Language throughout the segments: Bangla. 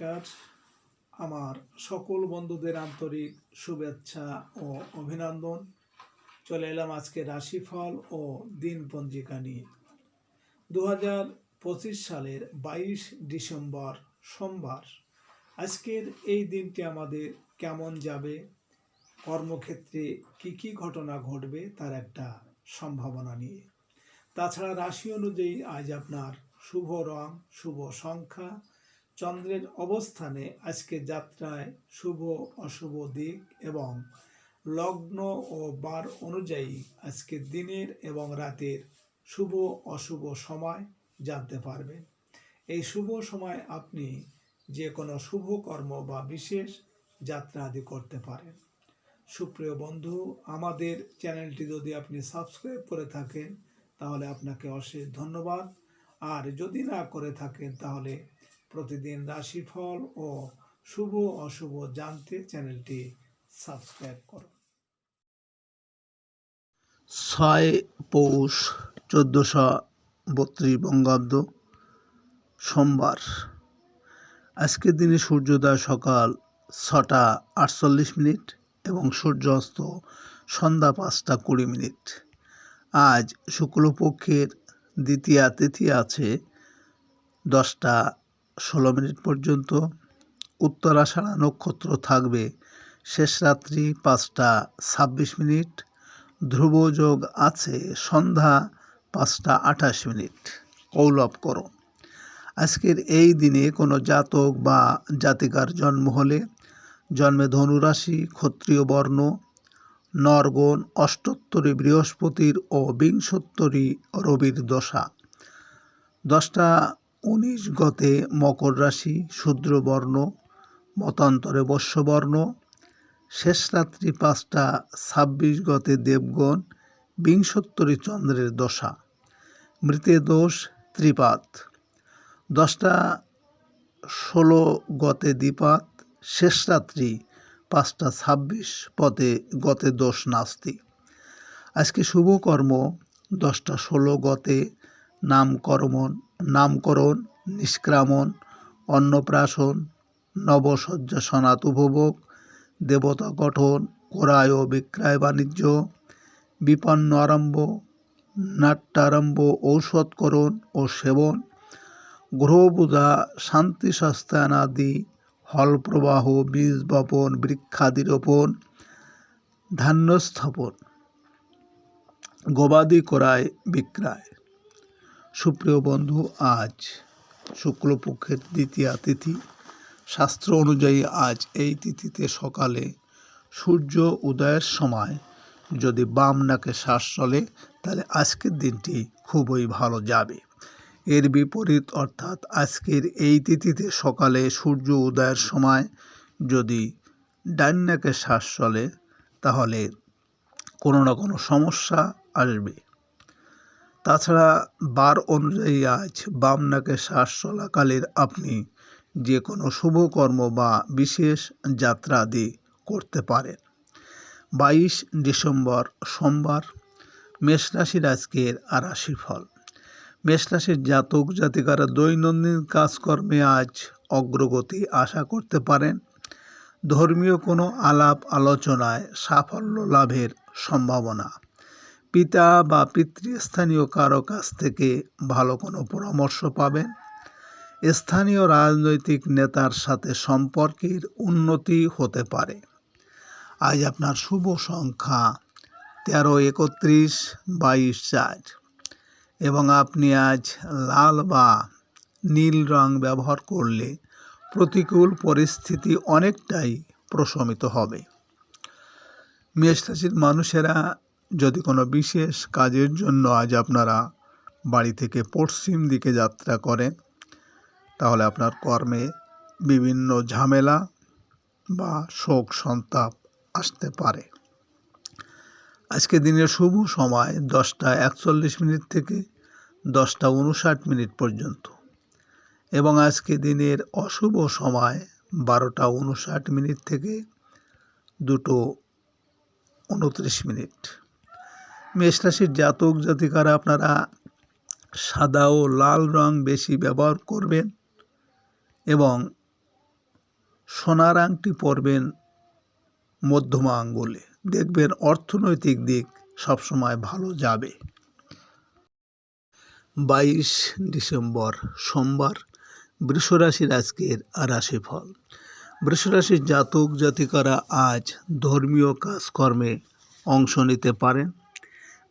নমস্কার। আমার সকল বন্ধুদের আন্তরিক শুভেচ্ছা ও অভিনন্দন। চলে এলাম আজকে রাশিফল ও দিন পঞ্জিকা নিয়ে। দু হাজার পঁচিশ সালের বাইশ ডিসেম্বর সোমবার। আজকের এই দিনটি আমাদের কেমন যাবে? কর্মক্ষেত্রে কি কি ঘটনা ঘটবে তার একটা সম্ভাবনা নিয়ে। তাছাড়া রাশি অনুযায়ী আজ আপনার শুভ রং, শুভ সংখ্যা চন্দ্রের অবস্থানে আজকে যাত্রায় শুভ অশুভ দিক এবং লগ্ন ও বার অনুযায়ী আজকে দিনের এবং রাতের শুভ অশুভ সময় জানতে পারবেন এই শুভ সময় আপনি যে কোনো শুভ কর্ম বা বিশেষ যাত্রা আদি করতে পারেন। সুপ্রিয় বন্ধু, আমাদের চ্যানেলটি যদি আপনি সাবস্ক্রাইব করে থাকেন, তাহলে আপনাকে অশেষ ধন্যবাদ। আর যদি না করে থাকেন, তাহলে প্রতিদিন রাশিফল ও শুভ অশুভ জানতে চ্যানেলটি সাবস্ক্রাইব করুন। ছয় পৌষ চোদ্দোশো বত্রিশ বঙ্গাব্দ সোমবার। আজকের দিনে সূর্যোদয় সকাল ছটা আটচল্লিশ মিনিট এবং সূর্যাস্ত সন্ধ্যা পাঁচটা কুড়ি মিনিট। আজ শুক্লপক্ষের দ্বিতীয়া তিথি আছে দশটা ষোলো মিনিট পর্যন্ত উত্তরাষাঢ়া নক্ষত্র থাকবে। শেষ রাত্রি পাঁচটা ছাব্বিশ মিনিট। ধ্রুবযোগ আছে সন্ধ্যা পাঁচটা আঠাশ মিনিট। কৌলভ করো। আজকের এই দিনে কোনো জাতক বা জাতিকার জন্ম হলে জন্মে ধনুরাশি, ক্ষত্রিয় বর্ণ, নরগণ, অষ্টোত্তরী বৃহস্পতির ও বিংশোত্তরী রবির দশা। দশটা উনিশ গতে মকর রাশি শূদ্রবর্ণ, মতান্তরে বস্যবর্ণ শেষ রাত্রি পাঁচটা ছাব্বিশ গতে দেবগণ, বিংশোত্তরী চন্দ্রের দশা, মৃতে দোষ ত্রিপাত, দশটা ষোলো গতে দ্বিপাত, শেষ রাত্রি পাঁচটা ছাব্বিশ পদে গতে দোষ নাস্তি। আজকে শুভকর্ম দশটা ষোলো গতে নামকর্মণ। নামকরণ, নিষ্ক্রামণ, অন্নপ্রাশন নবসজ্জা সনাত উপভোগ, দেবতা গঠন, ক্রয় ও বিক্রয় বাণিজ্য, বিপন্ন আরম্ভ, নাট্যারম্ভ, ঔষধকরণ ও সেবন, গ্রহপূজা শান্তি সস্তায়নাদি হল প্রবাহ বীজ বপন বৃক্ষাদি রোপণ ধান্য স্থাপন গবাদি ক্রয়, বিক্রয়। সুপ্রিয় বন্ধু, আজ শুক্লপক্ষের দ্বিতীয়া তিথি। শাস্ত্র অনুযায়ী আজ এই তিথিতে সকালে সূর্য উদয়ের সময় যদি বাম নাকে শ্বাস চলে, তাহলে আজকের দিনটি খুবই ভালো যাবে। এর বিপরীত অর্থাৎ আজকের এই তিথিতে সকালে সূর্য উদয়ের সময় যদি ডান নাকে শ্বাস চলে, তাহলে কোনো না কোনো সমস্যা আসবে। তাছাড়া বার অনুযায়ী আজ বাম নাকে শ্বাস চলাকালের আপনি যে কোনো শুভকর্ম বা বিশেষ যাত্রা আদি করতে পারেন। বাইশ ডিসেম্বর সোমবার, মেষ রাশির আজকের আর রাশির ফল জাতক জাতিকারা দৈনন্দিন কাজকর্মে আজ অগ্রগতি আশা করতে পারেন। ধর্মীয় কোনো আলাপ আলোচনায় সাফল্য লাভের সম্ভাবনা পিতা বা পিতৃস্থানীয় কারও কাছ থেকে ভালো কোনো পরামর্শ পাবেন। স্থানীয় রাজনৈতিক নেতার সাথে সম্পর্কের উন্নতি হতে পারে। আজ আপনার শুভ সংখ্যা তেরো, একত্রিশ, বাইশ, চার এবং আপনি আজ লাল বা নীল রং ব্যবহার করলে প্রতিকূল পরিস্থিতি অনেকটাই প্রশমিত হবে। মেষ রাশির মানুষেরা যদি কোনো বিশেষ কাজের জন্য আজ আপনারা বাড়ি থেকে পশ্চিম দিকে যাত্রা করেন, তাহলে আপনার কর্মে বিভিন্ন ঝামেলা বা শোক সন্তাপ আসতে পারে। আজকে দিনের শুভ সময় দশটা একচল্লিশ মিনিট থেকে দশটা উনষাট মিনিট পর্যন্ত এবং আজকে দিনের অশুভ সময় বারোটা উনষাট মিনিট থেকে দুটো উনত্রিশ মিনিট। মেষ রাশির জাতক জাতিকারা আপনারা সাদা ও লাল রং বেশি ব্যবহার করবেন এবং সোনার আংটি পরবেন মধ্যমা আঙ্গুলে। দেখবেন অর্থনৈতিক দিক সবসময় ভালো যাবে। বাইশ ডিসেম্বর, সোমবার, বৃষরাশির আজকের রাশিফল। বৃষরাশির জাতক জাতিকারা আজ ধর্মীয় কাজকর্মে অংশ নিতে পারেন।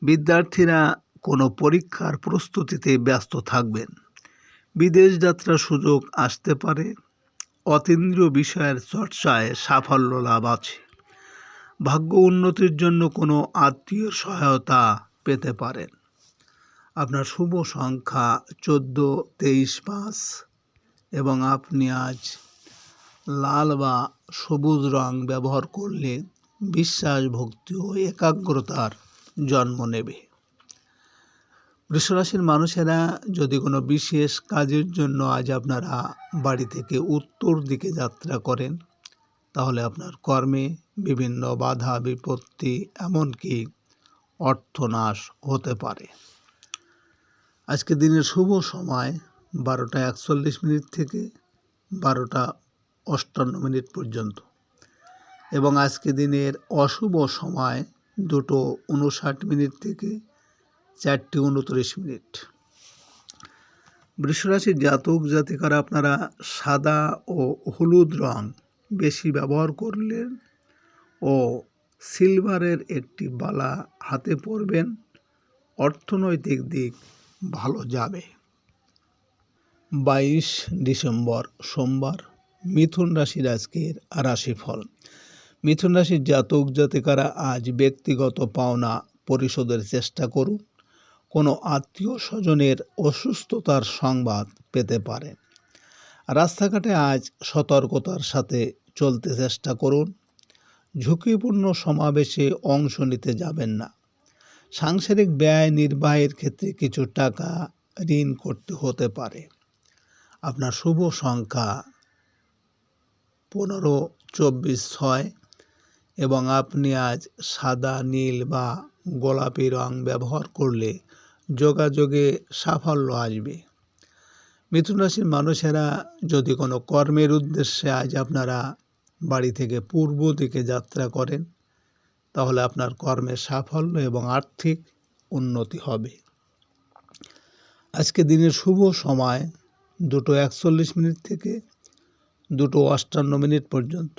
বিদ্যার্থীরা কোনো পরীক্ষার প্রস্তুতিতে ব্যস্ত থাকবেন। বিদেশ যাত্রার সুযোগ আসতে পারে। অতীন্দ্রিয় বিষয়ের চর্চায় সাফল্য লাভ আছে। ভাগ্য উন্নতির জন্য কোনো আত্মীয় সহায়তা পেতে পারেন। আপনার শুভ সংখ্যা চোদ্দ, তেইশ, পাঁচ এবং আপনি আজ লাল বা সবুজ রং ব্যবহার করলে বিশ্বাস ভক্তি ও একাগ্রতার জন্ম নেবে। বৃষরাশির মানুষেরা যদি কোনো বিশেষ কাজের জন্য আজ আপনারা বাড়ি থেকে উত্তর দিকে যাত্রা করেন, তাহলে আপনার কর্মে বিভিন্ন বাধা, বিপত্তি, এমনকি অর্থনাশ হতে পারে। আজকে দিনের শুভ সময় বারোটা একচল্লিশ মিনিট থেকে বারোটা অষ্টান্ন মিনিট পর্যন্ত। এবং আজকে দিনের অশুভ সময় দুটো উনষাট মিনিট থেকে চারটি উনত্রিশ মিনিট। বৃষরাশির জাতক জাতিকারা আপনারা সাদা ও হলুদ রং বেশি ব্যবহার করলেন ও সিলভারের একটি বালা হাতে পরবেন, অর্থনৈতিক দিক ভালো যাবে। বাইশ ডিসেম্বর সোমবার, মিথুন রাশির আজকের রাশিফল। মিথুন রাশির জাতক জাতিকারা আজ ব্যক্তিগত পাওনা পরিশোধের চেষ্টা করুন। কোনো আত্মীয় স্বজনের অসুস্থতার সংবাদ পেতে পারেন। রাস্তাঘাটে আজ সতর্কতার সাথে চলতে চেষ্টা করুন। ঝুঁকিপূর্ণ সমাবেশে অংশ নিতে যাবেন না। সাংসারিক ব্যয় নির্বাহের ক্ষেত্রে কিছু টাকা ঋণ করতে হতে পারে। আপনার শুভ সংখ্যা পনেরো, চব্বিশ, ছয় এবং আপনি আজ সাদা, নীল বা গোলাপি রং ব্যবহার করলে যোগাযোগে সাফল্য আসবে। মিথুন রাশির মানুষেরা যদি কোনো কর্মের উদ্দেশ্যে আজ আপনারা বাড়ি থেকে পূর্ব দিকে যাত্রা করেন, তাহলে আপনার কর্মে সাফল্য এবং আর্থিক উন্নতি হবে। আজকে দিনের শুভ সময়, দুটো একচল্লিশ মিনিট থেকে দুটো অষ্টান্ন মিনিট পর্যন্ত।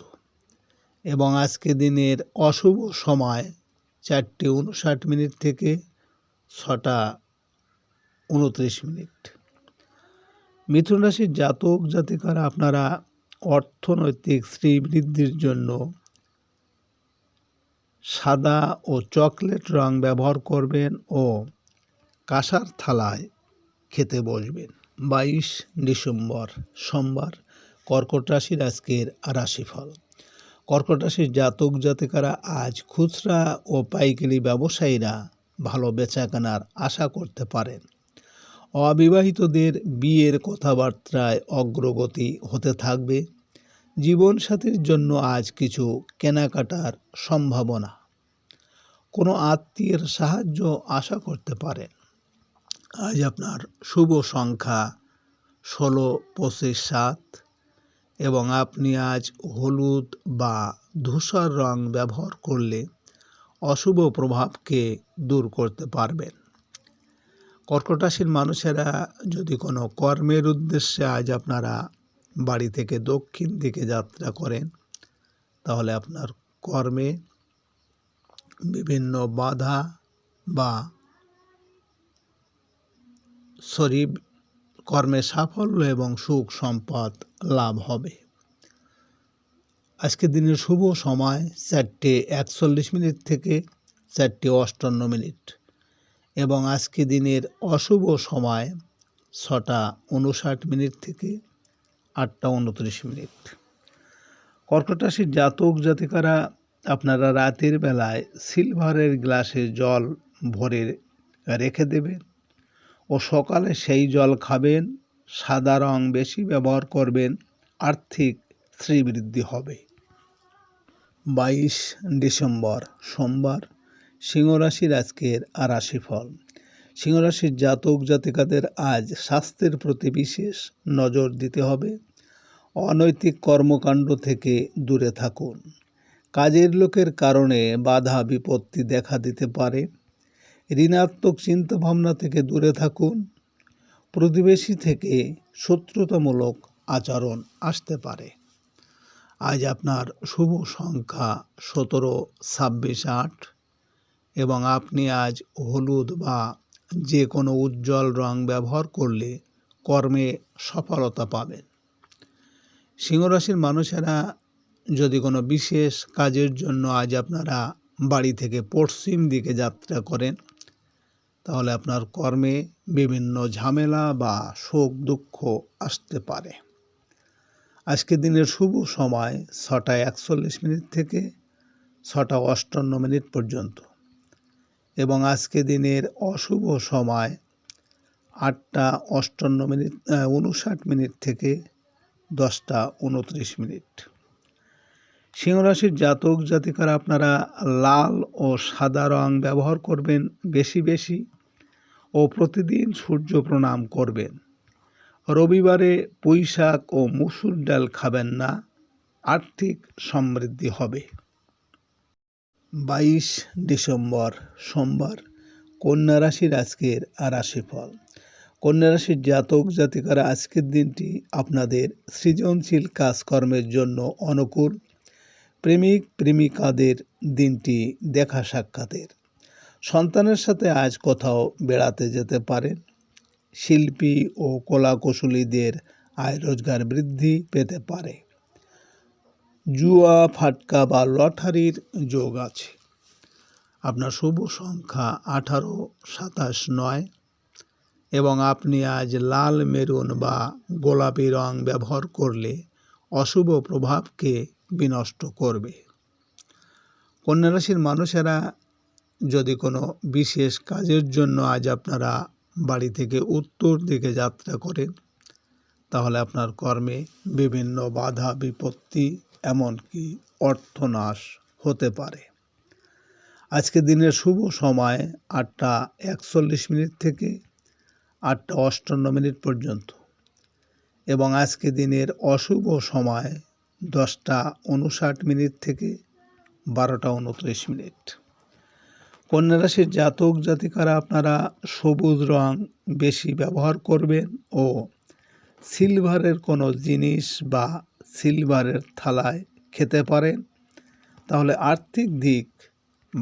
এবং আজকে দিনের অশুভ সময় চারটে উনষাট মিনিট থেকে ছটা উনত্রিশ মিনিট। মিথুন রাশির জাতক জাতিকারা, আপনারা অর্থনৈতিক শ্রীবৃদ্ধির জন্য সাদা ও চকলেট রং ব্যবহার করবেন ও কাঁসার থালায় খেতে বসবেন। বাইশ ডিসেম্বর সোমবার কর্কট রাশির আজকের রাশিফল। কর্কট রাশির জাতক জাতিকারা আজ খুচরা ও পাইকারি ব্যবসায়ীরা ভালো বেচাকেনার আশা করতে পারেন। অবিবাহিতদের বিয়ের কথাবার্তায় অগ্রগতি হতে থাকবে। জীবনসাথীর জন্য আজ কিছু কেনাকাটার সম্ভাবনা। কোনো আত্মীয়ের সাহায্য আশা করতে পারেন। আজ আপনার শুভ সংখ্যা ষোলো, পঁচিশ, সাত। এবং আপনি আজ হলুদ বা ধূসর রং ব্যবহার করলে অশুভ প্রভাবকে দূর করতে পারবেন। কর্কট রাশির মানুষেরা যদি কোনো কর্মের উদ্দেশ্যে আজ আপনারা বাড়ি থেকে দক্ষিণ দিকে যাত্রা করেন, তাহলে আপনার কর্মে বিভিন্ন বাধা বা শরীর কর্মে সাফল্য এবং সুখ সম্পদ লাভ হবে। আজকের দিনের শুভ সময় চারটে একচল্লিশ মিনিট থেকে চারটে অষ্টান্ন মিনিট এবং আজকে দিনের অশুভ সময় ছটা উনষাট মিনিট থেকে আটটা উনত্রিশ মিনিট। কর্কট রাশির জাতক জাতিকারা, আপনারা রাতের বেলায় সিলভারের গ্লাসে জল ভরে রেখে দেবেন। ও সকালে সেই জল খাবেন, সাদা রং বেশি ব্যবহার করবেন, আর্থিক শ্রীবৃদ্ধি হবে। বাইশ ডিসেম্বর, সোমবার, সিংহরাশির আজকের রাশিফল। সিংহরাশির জাতক জাতিকাদের আজ স্বাস্থ্যের প্রতি বিশেষ নজর দিতে হবে। অনৈতিক কর্মকাণ্ড থেকে দূরে থাকুন। কাজের লোকের কারণে বাধা বিপত্তি দেখা দিতে পারে। ঋণাত্মক চিন্তাভাবনা থেকে দূরে থাকুন। প্রতিবেশী থেকে শত্রুতামূলক আচরণ আসতে পারে। আজ আপনার শুভ সংখ্যা সতেরো, ছাব্বিশ, আট এবং আপনি আজ হলুদ বা যে কোনো উজ্জ্বল রং ব্যবহার করলে কর্মে সফলতা পাবেন। সিংহরাশির মানুষেরা যদি কোনো বিশেষ কাজের জন্য আজ আপনারা বাড়ি থেকে পশ্চিম দিকে যাত্রা করেন তাহলে আপনার কর্মে বিভিন্ন ঝামেলা বা শোক দুঃখ আসতে পারে। আজকের দিনের শুভ সময় ছটা একচল্লিশ মিনিট থেকে ছটা অষ্টান্ন মিনিট পর্যন্ত এবং আজকে দিনের অশুভ সময় আটটা অষ্টান্ন মিনিট উনষাট মিনিট থেকে দশটা উনত্রিশ মিনিট। সিংহরাশির জাতক জাতিকারা আপনারা লাল ও সাদা রং ব্যবহার করবেন বেশি বেশি ও প্রতিদিন সূর্য প্রণাম করবেন। রবিবারে পুঁই শাক ও মুসুর ডাল খাবেন না, আর্থিক সমৃদ্ধি হবে। বাইশ ডিসেম্বর, সোমবার, কন্যা রাশির আজকের রাশিফল। কন্যা রাশির জাতক জাতিকারা আজকের দিনটি আপনাদের সৃজনশীল কাজকর্মের জন্য অনুকূল প্রেমিক প্রেমিকাদের দিনটি দেখা সাক্ষাতের। সন্তানের সাথে আজ কোথাও বেড়াতে যেতে পারেন। শিল্পী ও কলাকুশলীদের আয় রোজগার বৃদ্ধি পেতে পারে। জুয়া, ফাটকা বা লটারির যোগ আছে। আপনার শুভ সংখ্যা আঠারো, সাতাশ, নয় এবং আপনি আজ লাল, মেরুন বা গোলাপি রং ব্যবহার করলে অশুভ প্রভাবকে বিনষ্ট করবে। কন্যা রাশির মানুষেরা যদি কোনো বিশেষ কাজের জন্য আজ আপনারা বাড়ি থেকে উত্তর দিকে যাত্রা করেন, তাহলে আপনার কর্মে বিভিন্ন বাধা, বিপত্তি, এমনকি অর্থনাশ হতে পারে। আজকে দিনের শুভ সময় আটটা একচল্লিশ মিনিট থেকে আটটা অষ্টান্ন মিনিট পর্যন্ত এবং আজকে দিনের অশুভ সময় দশটা উনষাট মিনিট থেকে বারোটা উনত্রিশ মিনিট। কন্যা রাশির জাতক জাতিকারা আপনারা সবুজ রং বেশি ব্যবহার করবেন ও সিলভারের কোনো জিনিস বা সিলভারের থালায় খেতে পারেন, তাহলে আর্থিক দিক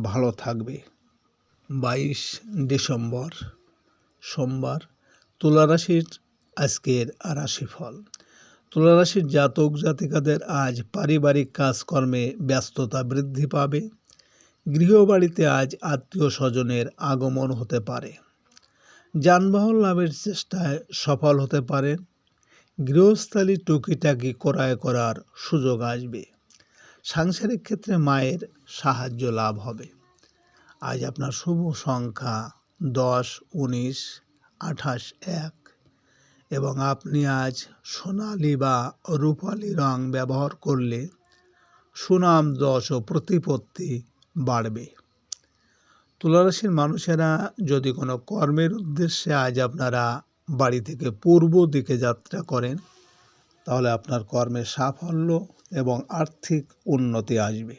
ভালো থাকবে। বাইশ ডিসেম্বর, সোমবার, তুলা রাশির আজকের রাশিফল। তুলা রাশির জাতক জাতিকাদের আজ পারিবারিক কাজকর্মে ব্যস্ততা বৃদ্ধি পাবে। গৃহবাড়িতে আজ আত্মীয় স্বজনের আগমন হতে পারে। যানবাহন লাভের চেষ্টায় সফল হতে পারেন গৃহস্থালী টুকিটাকি ক্রয় করার সুযোগ আসবে। সাংসারিক ক্ষেত্রে মায়ের সাহায্য লাভ হবে। আজ আপনার শুভ সংখ্যা দশ, উনিশ, আঠাশ, এক। এবং আপনি আজ সোনালি বা রূপালি রং ব্যবহার করলে সুনাম, যশ ও প্রতিপত্তি বাড়বে। তুলারাশির মানুষেরা যদি কোনো কর্মের উদ্দেশ্যে আজ আপনারা বাড়ি থেকে পূর্ব দিকে যাত্রা করেন, তাহলে আপনার কর্মে সাফল্য এবং আর্থিক উন্নতি আসবে।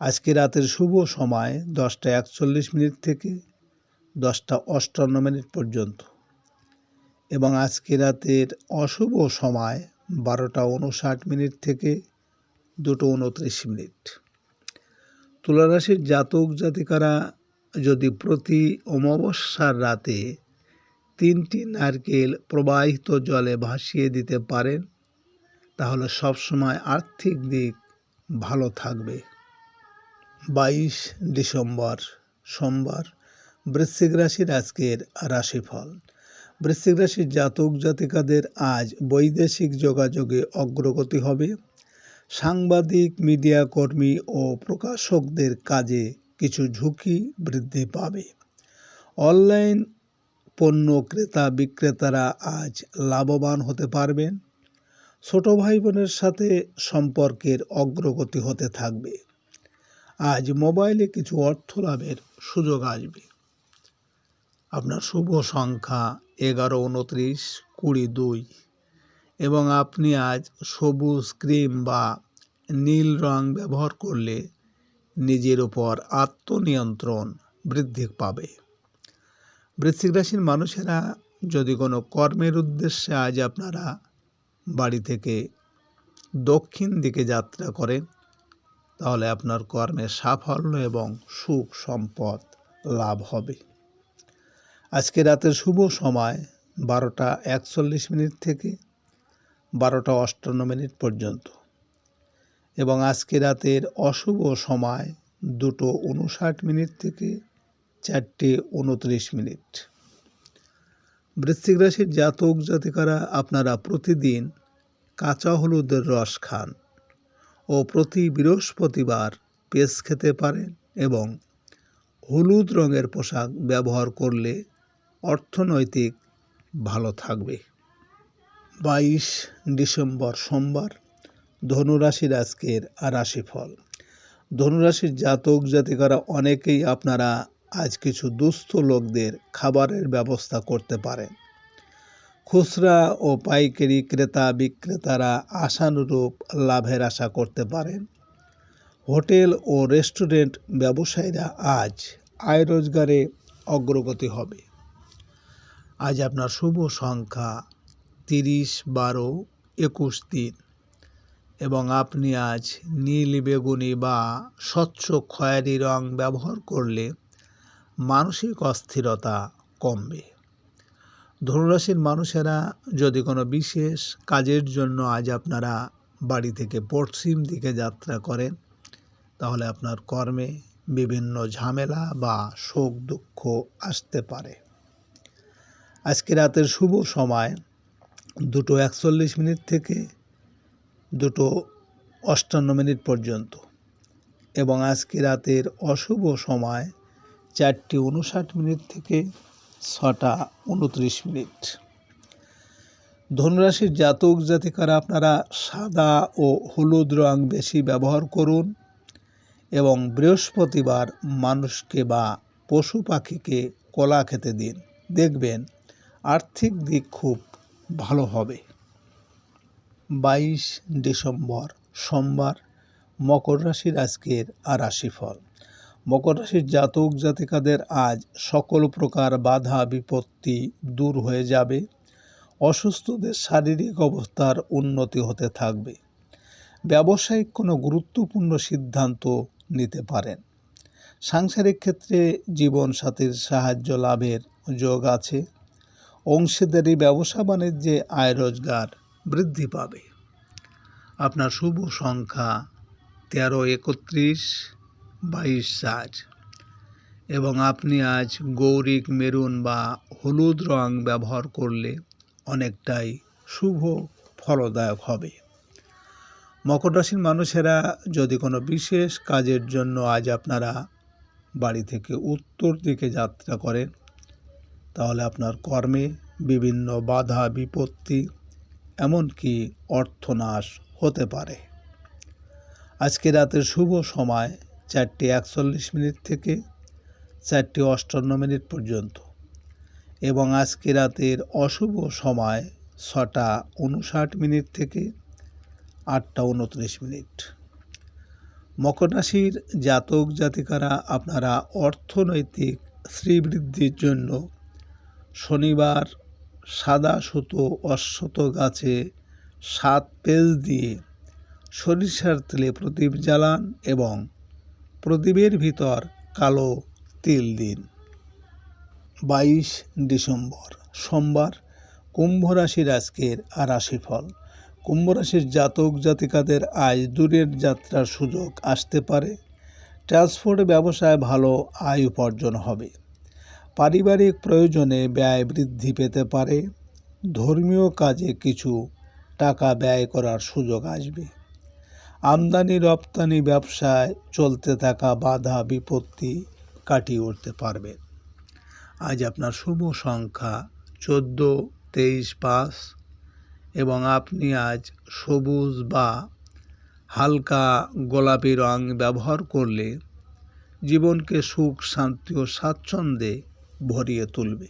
আজকে রাতের শুভ সময় দশটা একচল্লিশ মিনিট থেকে দশটা অষ্টান্ন মিনিট পর্যন্ত। এবং আজকে রাতের অশুভ সময় বারোটা উনষাট মিনিট থেকে দুটো উনত্রিশ মিনিট। তুলারাশির জাতক জাতিকারা যদি প্রতি অমাবস্যার রাতে তিনটি নারকেল প্রবাহিত জলে ভাসিয়ে দিতে পারেন, তাহলে সবসময় আর্থিক দিক ভালো থাকবে। বাইশ ডিসেম্বর সোমবার বৃশ্চিক রাশির আজকের রাশিফল। বৃশ্চিক রাশির জাতক জাতিকাদের আজ বৈদেশিক যোগাযোগে অগ্রগতি হবে। সাংবাদিক, মিডিয়া কর্মী ও প্রকাশকদের কাজে কিছু ঝুঁকি বৃদ্ধি পাবে। অনলাইন পণ্য ক্রেতা বিক্রেতারা আজ লাভবান হতে পারবেন। ছোট ভাই বোনের সাথে সম্পর্কের অগ্রগতি হতে থাকবে। আজ মোবাইলে কিছু অর্থ লাভের সুযোগ আসবে। আপনার শুভ সংখ্যা এগারো, উনত্রিশ, কুড়ি, দুই। এবং আপনি আজ সবুজ ক্রিম বা নীল রং ব্যবহার করলে নিজের উপর আত্মনিয়ন্ত্রণ বৃদ্ধি পাবে। বৃশ্চিক রাশির মানুষেরা যদি কোনো কর্মের উদ্দেশ্যে আজ আপনারা বাড়ি থেকে দক্ষিণ দিকে যাত্রা করেন, তাহলে আপনার কর্মের সাফল্য এবং সুখ সম্পদ লাভ হবে। আজকে রাতের শুভ সময় বারোটা একচল্লিশ মিনিট থেকে বারোটা অষ্টান্ন মিনিট পর্যন্ত। এবং আজকে রাতের অশুভ সময় দুটো উনষাট মিনিট থেকে চারটে উনত্রিশ মিনিট। বৃশ্চিক রাশির জাতক জাতিকারা আপনারা প্রতিদিন কাঁচা হলুদের রস খান ও প্রতি বৃহস্পতিবার পেস খেতে পারেন এবং হলুদ রঙের পোশাক ব্যবহার করলে অর্থনৈতিক ভালো থাকবে। বাইশ ডিসেম্বর সোমবার, ধনুরাশির আজকের রাশিফল। ধনুরাশির জাতক জাতিকারা অনেকেই আপনারা আজ কিছু দুস্থ লোকদের খাবারের ব্যবস্থা করতে পারেন। খুচরা ও পাইকারি ক্রেতা বিক্রেতারা আশানুরূপ লাভের আশা করতে পারেন। হোটেল ও রেস্টুরেন্ট ব্যবসায়ীরা আজ আয় রোজগারে অগ্রগতি হবে। আজ আপনার শুভ সংখ্যা তিরিশ, বারো, একুশ দিন। এবং আপনি আজ নীল বেগুনি বা স্বচ্ছ খয়েরি রং ব্যবহার করলে মানসিক অস্থিরতা কমবে। ধনুরাশির মানুষেরা যদি কোনো বিশেষ কাজের জন্য আজ আপনারা বাড়ি থেকে পশ্চিম দিকে যাত্রা করেন, তাহলে আপনার কর্মে বিভিন্ন ঝামেলা বা শোক দুঃখ আসতে পারে। আজকে রাতের শুভ সময়, দুটো একচল্লিশ মিনিট থেকে দুটো অষ্টান্ন মিনিট পর্যন্ত। এবং আজকে রাতের অশুভ সময় চারটি উনষাট মিনিট থেকে ছটা উনত্রিশ মিনিট। ধনুরাশির জাতক জাতিকারা, আপনারা সাদা ও হলুদ রং বেশি ব্যবহার করুন এবং বৃহস্পতিবার মানুষকে বা পশু পাখিকে কলা খেতে দিন। দেখবেন আর্থিক দিক খুব ভালো হবে। বাইশ ডিসেম্বর সোমবার মকর রাশির আজকের আর রাশিফল। মকর রাশির জাতক জাতিকাদের আজ সকল প্রকার বাধা বিপত্তি দূর হয়ে যাবে। অসুস্থদের শারীরিক অবস্থার উন্নতি হতে থাকবে। ব্যবসায়িক কোনো গুরুত্বপূর্ণ সিদ্ধান্ত নিতে পারেন। সাংসারিক ক্ষেত্রে জীবনসাথীর সাহায্য লাভের যোগ আছে। অংশীদারি ব্যবসা বাণিজ্যে আয় রোজগার বৃদ্ধি পাবে। আপনার শুভ সংখ্যা তেরো, একত্রিশ, বাইশ চার এবং আপনি আজ গৌরিক মেরুন বা হলুদ রং ব্যবহার করলে অনেকটাই শুভ ফলদায়ক হবে। মকর রাশির মানুষেরা যদি কোনো বিশেষ কাজের জন্য আজ আপনারা বাড়ি থেকে উত্তর দিকে যাত্রা করেন তাহলে আপনার কর্মে বিভিন্ন বাধা, বিপত্তি, এমনকি অর্থনাশ হতে পারে। আজকে রাতের শুভ সময় চারটি একচল্লিশ মিনিট থেকে চারটি অষ্টান্ন মিনিট পর্যন্ত এবং আজকে রাতের অশুভ সময় ছটা উনষাট মিনিট থেকে আটটা উনত্রিশ মিনিট। মকর রাশির জাতক জাতিকারা আপনারা অর্থনৈতিক শ্রীবৃদ্ধির জন্য শনিবার সাদা সুতো অশ্বত গাছে সাত পেজ দিয়ে সরিষার তেলে প্রদীপ জ্বালান এবং প্রদীপের ভিতর কালো তিল দিন। বাইশ ডিসেম্বর, সোমবার, কুম্ভ রাশির আজকের রাশিফল। কুম্ভ রাশির জাতক জাতিকাদের আজ দূরের যাত্রার সুযোগ আসতে পারে। ট্রান্সপোর্ট ব্যবসায় ভালো আয় উপার্জন হবে। পারিবারিক প্রয়োজনে ব্যয় বৃদ্ধি পেতে পারে। ধর্মীয় কাজে কিছু টাকা ব্যয় করার সুযোগ আসবে। আমদানি রপ্তানি ব্যবসায় চলতে থাকা বাধা বিপত্তি কাটিয়ে উঠতে পারবেন আজ আপনার শুভ সংখ্যা চোদ্দ, তেইশ, পাঁচ এবং আপনি আজ সবুজ বা হালকা গোলাপি রং ব্যবহার করলে জীবনকে সুখ, শান্তি ও স্বাচ্ছন্দ্যে ভরিয়ে তুলবে।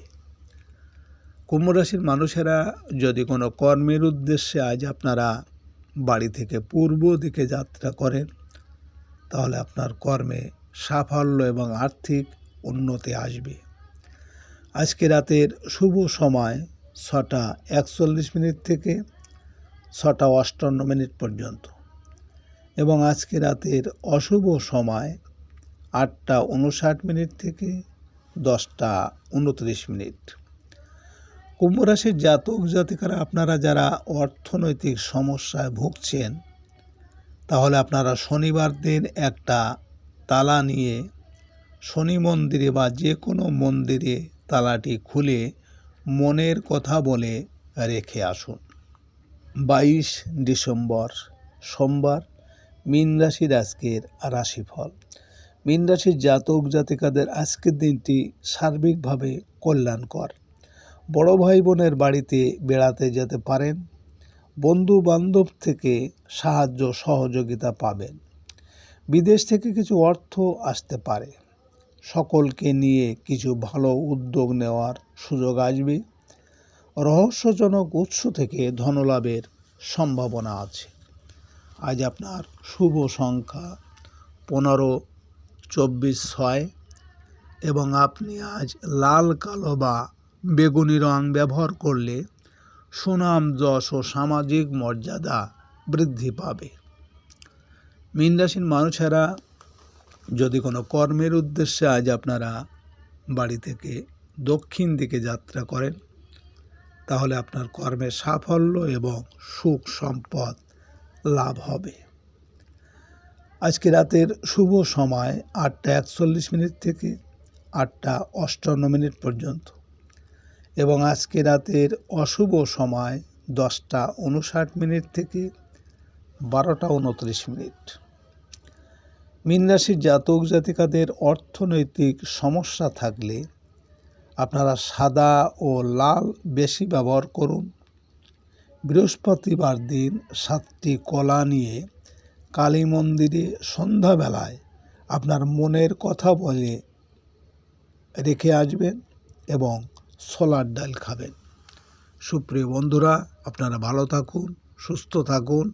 কুম্ভ রাশির মানুষেরা যদি কোনো কর্মের উদ্দেশ্যে আজ আপনারা বাড়ি থেকে পূর্ব দিকে যাত্রা করেন, তাহলে আপনার কর্মে সাফল্য এবং আর্থিক উন্নতি আসবে। আজকে রাতের শুভ সময় ছটা একচল্লিশ মিনিট থেকে ছটা অষ্টান্ন মিনিট পর্যন্ত এবং আজকে রাতের অশুভ সময় আটটা উনষাট মিনিট থেকে দশটা উনত্রিশ মিনিট। কুম্ভ রাশির জাতক জাতিকারা, আপনারা যারা অর্থনৈতিক সমস্যায় ভুগছেন, তাহলে আপনারা শনিবার দিন একটা তালা নিয়ে শনি মন্দিরে বা যে কোনো মন্দিরে তালাটি খুলে মনের কথা বলে রেখে আসুন। বাইশ ডিসেম্বর সোমবার, মীন রাশির আজকের রাশিফল। মীন রাশির জাতক জাতিকাদের আজকের দিনটি সার্বিকভাবে কল্যাণকর। বড় ভাই বোনের বাড়িতে বেড়াতে যেতে পারেন। বন্ধু বান্ধব থেকে সাহায্য সহযোগিতা পাবেন। বিদেশ থেকে কিছু অর্থ আসতে পারে। সকলকে নিয়ে কিছু ভালো উদ্যোগ নেওয়ার সুযোগ আসবে। রহস্যজনক উৎস থেকে ধনলাভের সম্ভাবনা আছে। আজ আপনার শুভ সংখ্যা পনেরো চব্বিশ ছয় এবং আপনি আজ লাল, কালো বা বেগুনি রং ব্যবহার করলে সুনাম, যশ ও সামাজিক মর্যাদা বৃদ্ধি পাবে। মীন মানুষেরা যদি কোনো কর্মের উদ্দেশ্যে আজ আপনারা বাড়ি থেকে দক্ষিণ দিকে যাত্রা করেন, তাহলে আপনার কর্মের সাফল্য এবং সুখ সম্পদ লাভ হবে। আজকে রাতের শুভ সময় আটটা একচল্লিশ মিনিট থেকে আটটা অষ্টান্ন মিনিট পর্যন্ত। এবং আজকে রাতের অশুভ সময় দশটা উনষাট মিনিট থেকে বারোটা উনত্রিশ মিনিট। মীন রাশির জাতক জাতিকাদের অর্থনৈতিক সমস্যা থাকলে আপনারা সাদা ও লাল বেশি ব্যবহার করুন। বৃহস্পতিবার দিন সাতটি কলা নিয়ে কালী মন্দিরে সন্ধ্যাবেলায় আপনার মনের কথা বলে রেখে আসবেন এবং ছোলার ডাল খাবেন। সুপ্রিয় বন্ধুরা, আপনারা ভালো থাকুন, সুস্থ থাকুন।